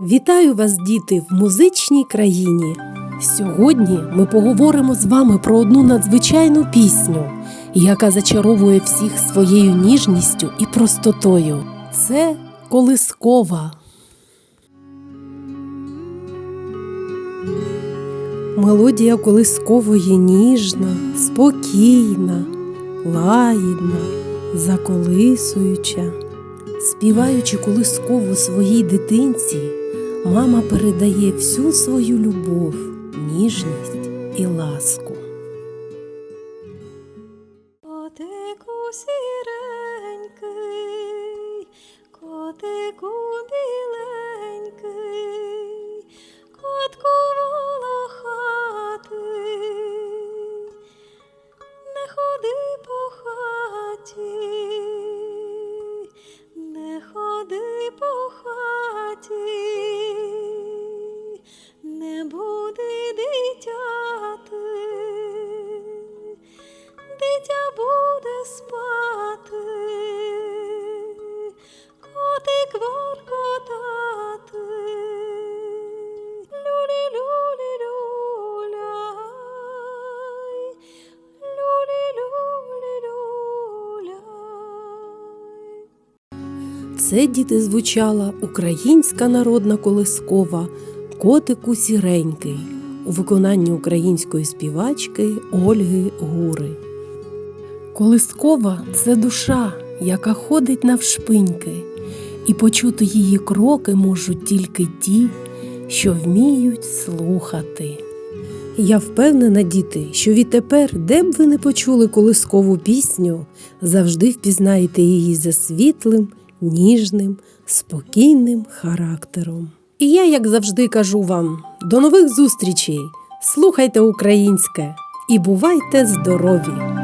Вітаю вас, діти, в музичній країні. Сьогодні ми поговоримо з вами про одну надзвичайну пісню, яка зачаровує всіх своєю ніжністю і простотою. Це колискова. Мелодія колискової ніжна, спокійна, лагідна, заколисуюча. Співаючи колискову своїй дитинці, мама передає всю свою любов, ніжність і ласку. Отеку сіренький, дитяти. Дитя буде спати, котик воркотати. Люлі, люлі. Це діти звучала українська народна колискова Котику сіренький у виконанні української співачки Ольги Гури. Колискова це душа, яка ходить навшпиньки, і почути її кроки можуть тільки ті, що вміють слухати. Я впевнена, діти, що відтепер, де б ви не почули колискову пісню, завжди впізнаєте її за світлим, ніжним, спокійним характером. І я, як завжди, кажу вам: до нових зустрічей! Слухайте українське і бувайте здорові!